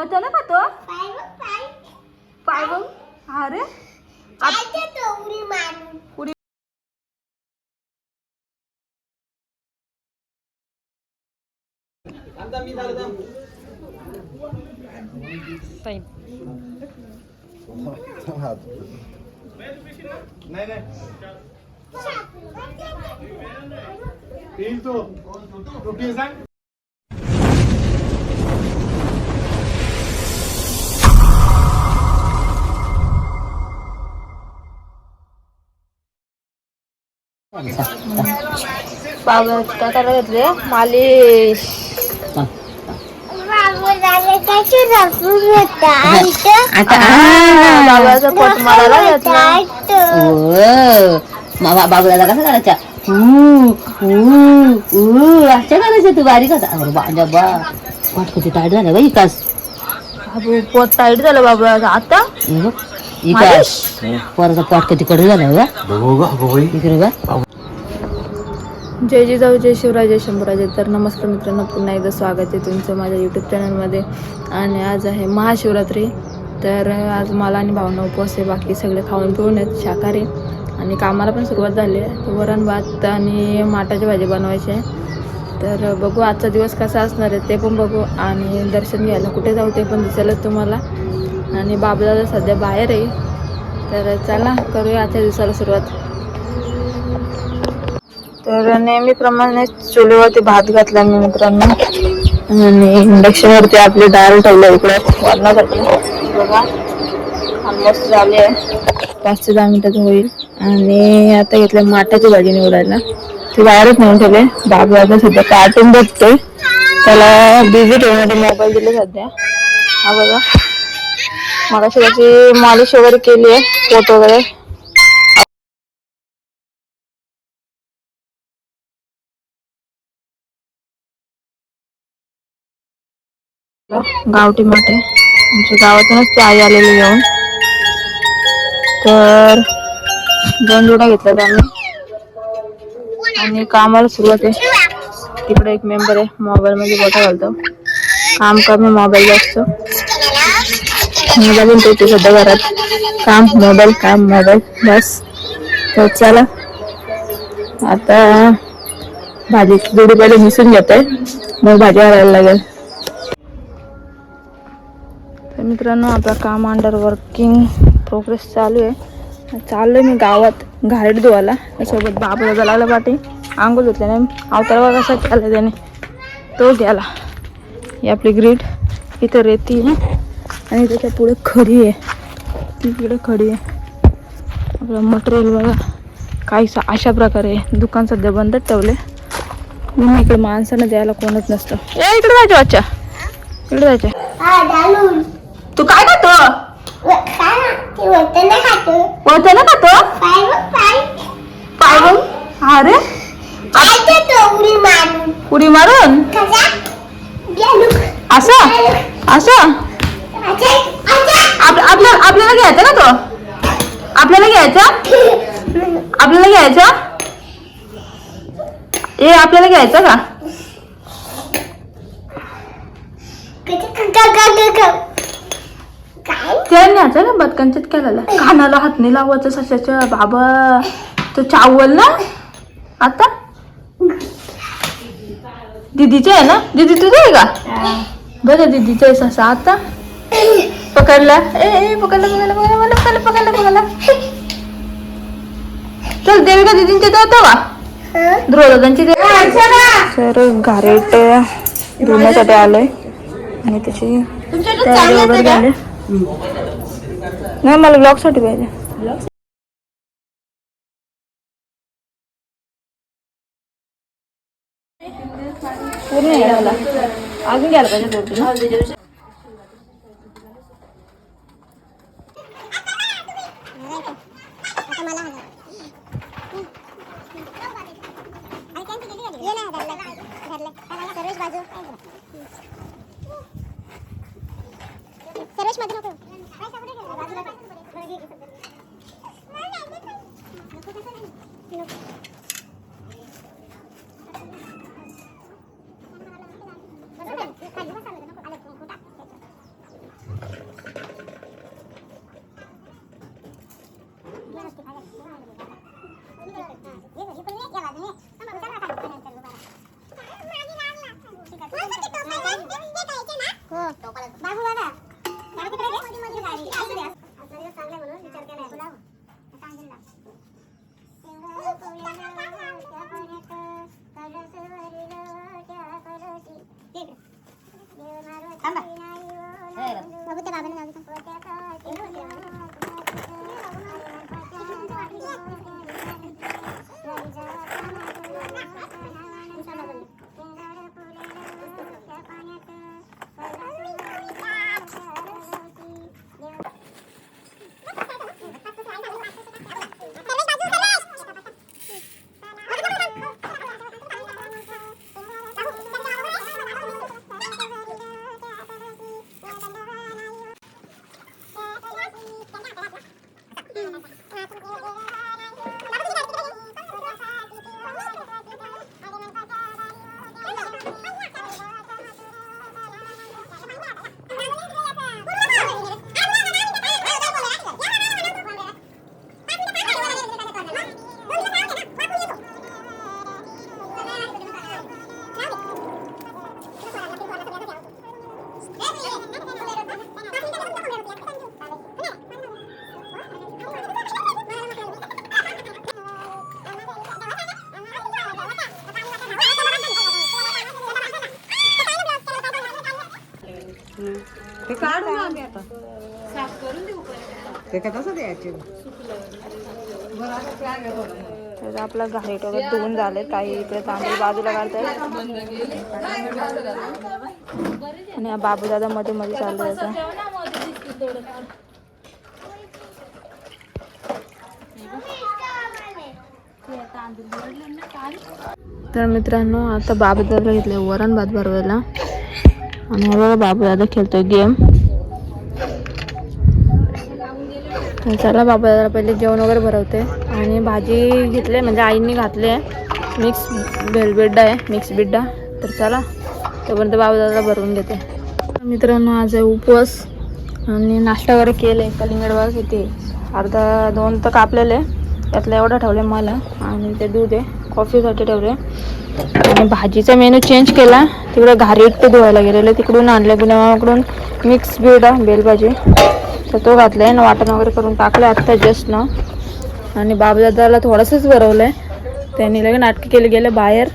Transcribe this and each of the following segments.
पळतो ना का तो पाय. बघ अरे. उडी. नाही नाही. येईल तो. तो पी सांग. बाबा काय करायला घेतले मालिश. बाबाचा पोट मारायला घेतला. मामा बाबूला कसं अशा करायचं तू बारीक होता अरे बाजा बा किती ताट झालं बाई इकास बाबू पोट टाईट झालं बाबा. आता? हे इकास पोराचा पाठ किती कडू झाला बघू. इकडे बा जय जिजाऊ जय शिवराय जय शंभूराजे. तर नमस्कार मित्रांनो पुन्हा एकदा स्वागत आहे तुमचं माझ्या यूट्यूब चॅनलमध्ये आणि आज आहे महाशिवरात्री. तर आज मला आणि भावना उपवास आहे बाकी सगळे खाऊन पिऊन आहेत शाकाहारी. आणि कामाला पण सुरुवात झाली आहे. वरण भात आणि माटाची भाजी बनवायची आहे. तर बघू आजचा दिवस कसा असणार आहे ते पण बघू आणि दर्शन घ्यायला. कुठे जाऊ ते पण दिसेलच तुम्हाला. आणि बाबदादा सध्या बाहेर आहे. तर चला करूया आजच्या दिवसाला सुरुवात. तर नेहमीप्रमाणे चुलीवरती भात घातला मी मित्रांनो. आणि इंडक्शनवरती आपली डाळ ठेवलं इकडे. वरणासाठी बघा मस्त झाली आहे. पाच ते दहा मिनिटात होईल. आणि आता घेतलं माठाची भाजी निवडायला. ती बाहेरच नेऊन ठेवले बाबू बाबा सध्या कार्टून बघतोय. त्याला बिझी ठेवण्यासाठी मोबाईल दिले सध्या. हा बघा. मला त्याची मालिश वगैरे केली आहे. पोट वगैरे. गावठी माठ. आमच्या गावातूनच ती आई आलेली येऊन. तर दोन जोड्या घेतल्या त्यांनी. आणि कामाला सुरुवात आहे. तिकडे एक मेंबर आहे मोबाईल मध्ये बोटा घालतो. काम कमी मोबाईल जास्त मोबाईल पण सध्या घरात. काम मोबाईल काम मोबाईल बस. तर चला. आता भाजी जोडी पहिले मिसून घेते मग भाजी घालायला लागेल. मित्रांनो आता काम अंडर वर्किंग प्रोग्रेस चालू आहे. चाललो आहे मी गावात घारेट धुवायला त्यासोबत बाबा लागला पाठी. आंघोळ धुतल्याने अवतार कसा केला त्याने. तो गेला. ही आपली ग्रीड इथं रेती आहे. आणि त्याच्या पुढे खडी आहे. तिकडे खडी आहे. आपलं मटेरियल बघा. काहीसा अशा प्रकारे आहे. दुकान सध्या बंद ठेवले मग इकडे माणसानं द्यायला कोणच नसतं. ए इकडे जायचं वाचा इकडे जायचं. तू काय खातो? वळतं ना खातो? पाय बघ अरे. उडी मारून? असं? असं? आपल्याला आपल्या आपल्याला घ्यायचा ना तो? आपल्याला घ्यायचा? आपल्याला घ्यायचा? ए आपल्याला घ्यायचा का? त्या न्यायचं ना बदकांच्यात केलेला. कानाला हात नाही लावायचं सशाच्या बाबा. तो चावल ना? आता? दीदीचे आहे ना? दीदी तुझं आहे का? बरं दीदीचं आहे ससा. आता? पकडला. ए ए, पकडला पकडला पकडला मला पकडला पकडला पकडला. चल देविका दीदींचे तर होतो का? ध्रुवदादांची सर घारेट धुण्यासाठी आलोय. आणि त्याची तयारी वगैरे झाली. नाही मला ब्लॉगसाठी पाहिजे पूर्ण आहे ってる。ते काढून आम्ही आता. ते का तसं द्यायचे? तर आपला घाईट वगैरे धुवून झाले ताई इकडे तांदूळ बाजूला काढताय आणि हा बाबू दादा मध्ये मध्ये चालू त्याचा तर मित्रांनो आता बाबू दादा घेतले वरण भात भरवायला. आणि हा बघा बाबू दादा खेळतोय गेम तर चला बाबा जरा पहिले जेवण वगैरे भरवते. आणि भाजी घेतले म्हणजे आईनी घातली आहे. मिक्स बेलबिड्डा आहे मिक्स बिड्डा. तर चला तोपर्यंत बाबा दादा भरवून घेते. मित्रांनो आज आहे उपवास. आणि नाश्ता वगैरे केले कलिंगड बघा किती. अर्धा दोन तर कापलेले. त्यातलं एवढं ठेवलं मला. आणि ते दूध आहे. कॉफीसाठी ठेवले. आणि भाजीचा मेनू चेंज केला. तिकडे घारीट धुवायला गेलेलं. तिकडून आणलं गुन्ह्याकडून मिक्स बिडा बेलभाजी. तर तो घातला आहे ना वाटण वगैरे करून टाकलं आत्ता जस्ट ना. आणि बाबदादाला थोडंसंच बरवलं आहे त्यांनी लगे नाटकी केले गेले बाहेर.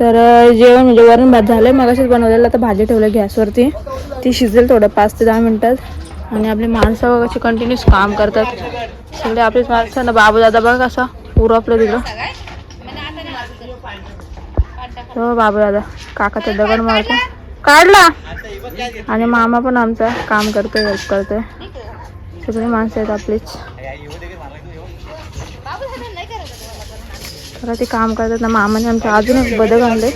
तर जेवण म्हणजे वरण भात झालं मग असेच बनवलेलं. आता भाजी ठेवलं गॅसवरती. ती शिजेल थोडं पाच ते दहा मिनटात. आणि आपली माणसं वगैरे कंटिन्यूस काम करतात. सगळे आपलीच माणसं. ना बाबूदादा बघा कसा पुरं आपलं तिकडं हो बाबू दादा काकाचा दगड मारतो. काढला. आणि मामा पण आमचा काम करतोय हेल्प करतोय. सगळी माणसं आहेत आपलीच. खरं ते काम करतात ना मामाने आमच्या अजून एक बदक आणले.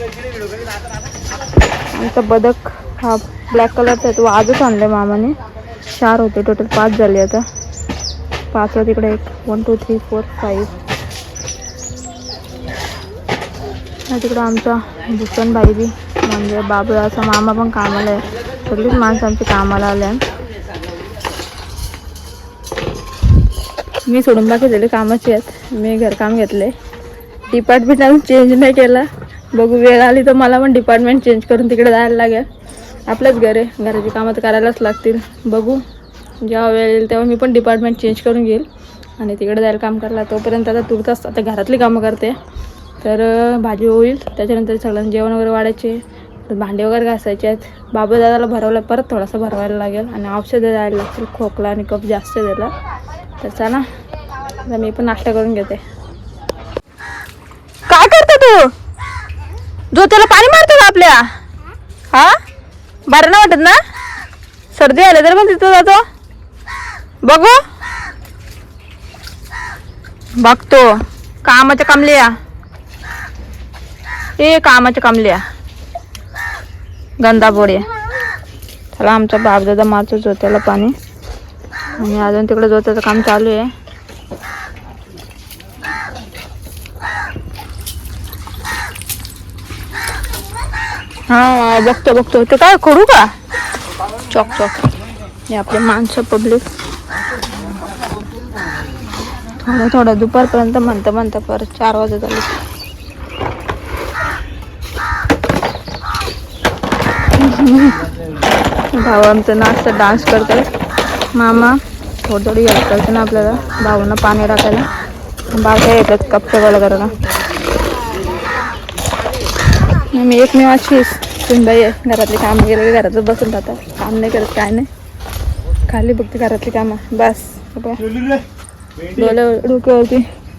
आमचा बदक हा ब्लॅक कलरचा आहे तो आजच आणलाय मामाने. चार होते टोटल पाच झाले आता. पाचवा तिकडे एक one two three four five तिकडं आमचा भूषण भाई बी. म्हणजे बाबूराचा मामा पण कामाला आहे. सगळीच माणसं आमची कामाला आले मी सोडून बाकी झाले कामाची आहेत. मी घरकाम घेतले. डिपार्टमेंट अजून चेंज नाही केला. बघू वेळ आली तर मला पण डिपार्टमेंट चेंज करून तिकडे जायला लागेल. आपलंच घर आहे. घराची कामं तर करायलाच लागतील. बघू. जेव्हा वेळ येईल तेव्हा मी पण डिपार्टमेंट चेंज करून घेईल. आणि तिकडे जायला काम करायला. तोपर्यंत आता तुरतास आता घरातली कामं करते. तर भाजी होईल. त्याच्यानंतर सगळ्यांना जेवण वगैरे वाढायचे. तर भांडे वगैरे घासायचे आहेत. बाबा दादाला भरवलं परत थोडासा भरवायला लागेल. आणि औषधं द्यायला लागतील खोकला आणि कप जास्त द्यायला. तर चला आता मी पण नाश्ता करून घेते. काय करतो तू? जो त्याला पाणी मारतो का आपल्या? हा? बरं ना वाटत ना? सर्दी आली तर पण तिथं जातो. बघू. बघतो. कामाच्या कामल्या ए कामाच्या कामल्या. गंदा पोळ्या त्याला आमचा बापदादा मारतो जोत्याला पाणी. आणि अजून तिकडे जोत्याचं काम चालू आहे. हा बघतो बघतो. ते काय करू का? Chalk chalk. हे आपले माणसं पब्लिक. थोडं थोडं दुपारपर्यंत म्हणता म्हणता परत चार वाजत आले. भाऊ आमचं नाचतं डान्स करतोय. मामा थोडी थोडी हेल्प करते ना आपल्याला. भाऊंना पाणी टाकायला. भाऊ काय येतात कपचं गोळा करायला. मी एकमेव अशीच. सुनबाई आहे घरातले काम गेले घरातच बसून राहतात. काम नाही करत काय नाही. खाली बघते घरातली कामं. बस डोळ्या डोल्या डोक्यावरती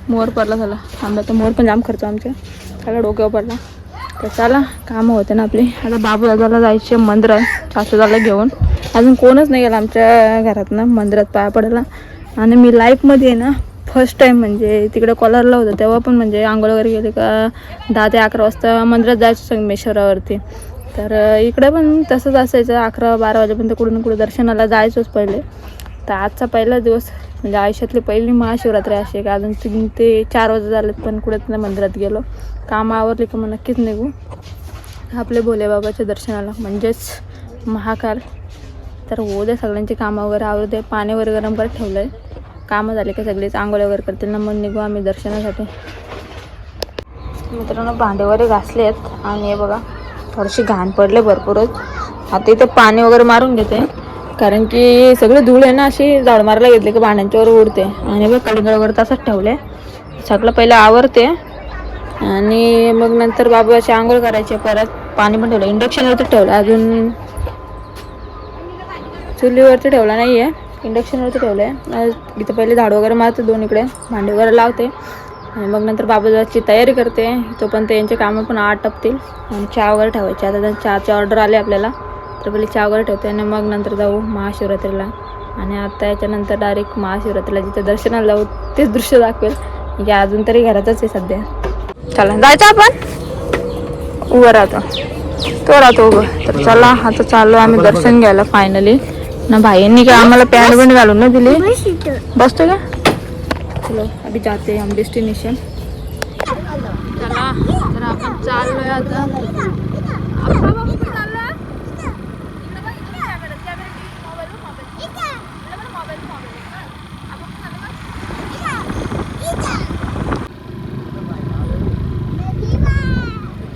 मोर पडला झाला. आंबा तर मोर पण जाम खर्च आमच्या. सगळा डोक्यावर पडला. तर चला कामं होते ना आपली. आता बाबू दादाला जायचे मंदिरात सासूदाला घेऊन. अजून कोणच नाही गेला आमच्या घरातनं मंदिरात पाया पडायला. आणि मी लाईफमध्ये आहे ना फर्स्ट टाईम म्हणजे तिकडे कॉलरला होतं तेव्हा पण म्हणजे आंघोळ वगैरे गेले का दहा ते अकरा वाजता मंदिरात जायचं संगमेश्वरावरती. तर इकडे पण तसंच असायचं अकरा बारा वाजेपर्यंत कुठून कुठं दर्शनाला जायचंच पहिले. तर आजचा पहिला दिवस म्हणजे आयुष्यातली पहिली महाशिवरात्री अशी का? अजून तीन ते चार वाजता झालेत पण कुठेच नाही मंदिरात गेलो. कामं आवरली का मग नक्कीच निघू. आपले भोलेबाबाच्या दर्शनाला. म्हणजेच महाकाल. तर होऊ द्या सगळ्यांचे कामं वगैरे आवरू दे. पाणी वगैरे गरम करत ठेवलं आहे कामं झाले का सगळेच? आंघोळ वगैरे करतील ना मग निघू आम्ही दर्शनासाठी. मित्रांनो भांडे वगैरे घासले आहेत आणि हे बघा थोडीशी घाण पडले भरपूरच. आता इथे पाणी वगैरे मारून घेते. कारण की सगळे धूळ आहे ना अशी झाड मारायला घेतली की भांड्यांच्यावर उडते. आणि मग कलिंगड वगैरे तसंच ठेवले सगळं पहिलं आवरते. आणि मग नंतर बाबूची आंघोळ करायची परत पाणी पण ठेवलं. इंडक्शनवरती ठेवलं. अजून चुलीवरती ठेवला नाही आहे इंडक्शनवरती ठेवलं आहे इथं पहिले झाड वगैरे मारते दोन इकडे. भांडे वगैरे लावते. आणि मग नंतर बाबाची तयारी करते. तोपर्यंत यांचे कामं पण आटपतील. आणि चहा वगैरे ठेवायची. आता चहाची ऑर्डर आली आपल्याला. तर पहिले चहा ठेवते आणि मग नंतर जाऊ महाशिवरात्रीला. आणि आता याच्यानंतर डायरेक्ट महाशिवरात्रीला जिथे दर्शनाला जाऊ तेच दृश्य दाखवेल. म्हणजे अजून तरी घरातच आहे सध्या. चला जायचं आपण? उभं राहतो. तो राहतो उभं. तर चला आता चाललो आम्ही दर्शन घ्यायला फायनली ना भाईंनी काय आम्हाला पॅन्ट बिंट घालून ना दिली? बसतो का? चलो अभी जाते हम डेस्टिनेशन चला तर आपण चाललोय आता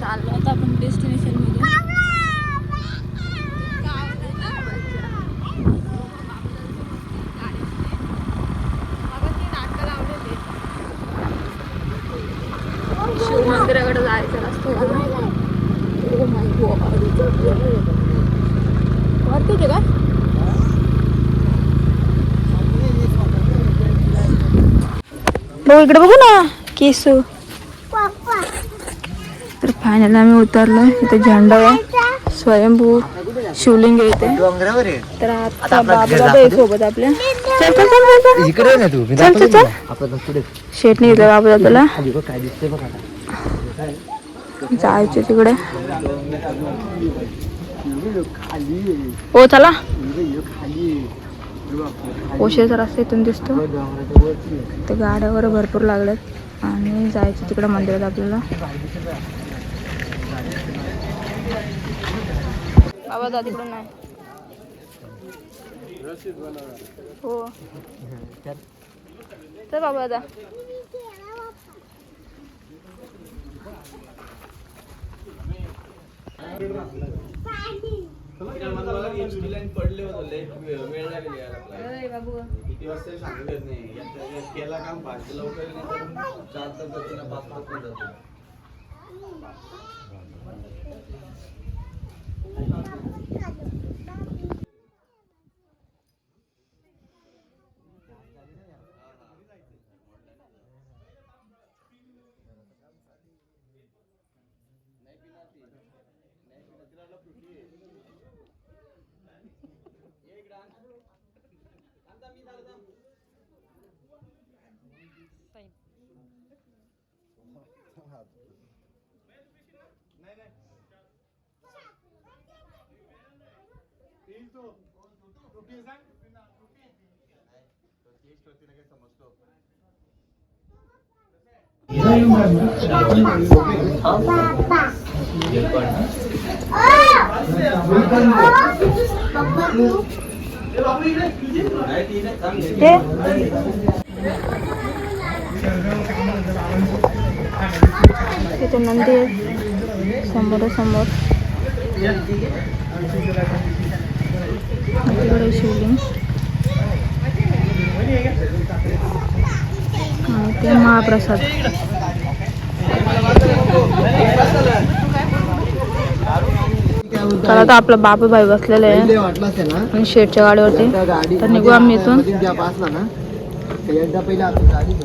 चाललो आता आपण डेस्टिनेशनमध्ये शिव मंदिराकडे जायचं रस्ता वरती का भाऊ इकडे बघू ना केसू. तर फायनल आम्ही उतरलो इथे झेंडा आहे. स्वयंभू शिवलिंग आहे तर आता बाबा बाबा आहे सोबत आपल्या चल चल चल चल, चल. चल चल शेट नाही घेतलं बाबा तुला खाली बघ काय दिसतंय बघ आता. जायचे तिकडे. हो चला. ओशेचा रस्ता इथून दिसतो. ते गाड्या वगैरे भरपूर लागल्यात आणि जायचं तिकडे मंदिरात आपल्याला. बाबा जा तिकडून नाही. हो. तर बाबा जा. किती वाजता सांगू येत नाही. याच्या- केला काम लवकर नाही चार तास जातील ना, पाच तास नाही जातील. ते. तिथे नंदी आहे समोर समोर तिकडे शिवलिंग आणि ते महाप्रसाद तर आता आपला बाबू भाई बसलेला आहे. असेल ना. आणि शेटच्या गाडीवरती. त्या गाडी तर निघू आम्ही इथून. मध्ये गॅप असला ना. तर आपण गाडी घेऊ.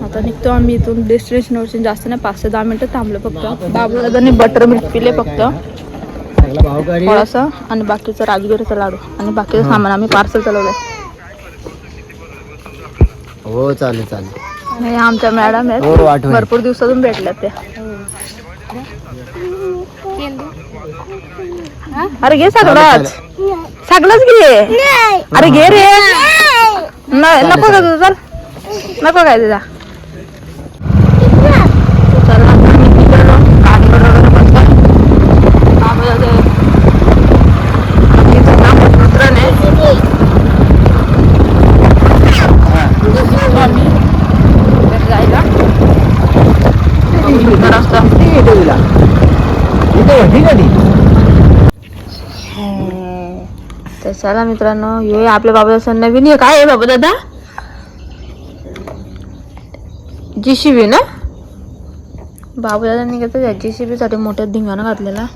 आता निघतो आम्ही इथून डेस्टिनेशनवरची जास्त नाही पाच ते दहा मिनिटं थांबलो फक्त. बाबू दादांनी बटर मिल्क पिले फक्त. थोडासा आणि बाकीचं राजगिरीचा लाडू. आणि बाकीचं सामान आम्ही पार्सल चालवलंय. हो चालेल चालेल. हे आमच्या मॅडम हो आहेत आठवण. भरपूर दिवसातून भेटल्या त्या. अरे घे सगळंच सगळंच घे. अरे घे रे. न- नको का तुझं चल. नको काय तुझा. चला आम्ही घरी तर चला मित्रांनो हे आपल्या बाबाचा नवीन हे काय आहे बाबा दादा. जीसीबी ना? बाबू दादा निघायचं त्या जीसीबी साठी मोठ्या धिंगाणा घातलेला.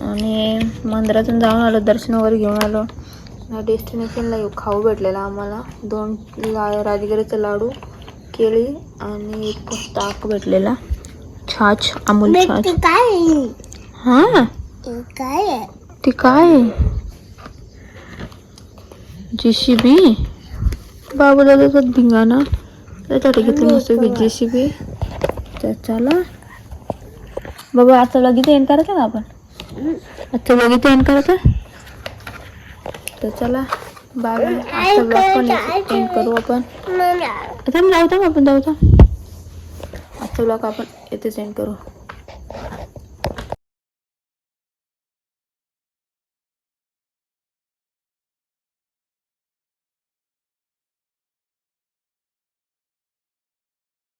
आणि मंदिरातून जाऊन आलो दर्शन वगैरे घेऊन आलो. डेस्टिनेशनला खाऊ भेटलेला आम्हाला. दोन ला राजगिरीचा लाडू केळी आणि एक ताक भेटलेला. छाछ अमूल छाछ. हा? ती काय जी सी बी बाबू दादाचा धिंगाणा. त्याच्यासाठी घेतली मस्त जी सी बी तर चला बाबा आजचा लगेच एंड करायचं ना आपण आजचा लगेच एंड करायचं तर चला बाय आजचा ब्लॉग पण एंड करू आपण आता जाऊ आपण जाऊ आजचा ब्लॉग आपण येथेच एंड करू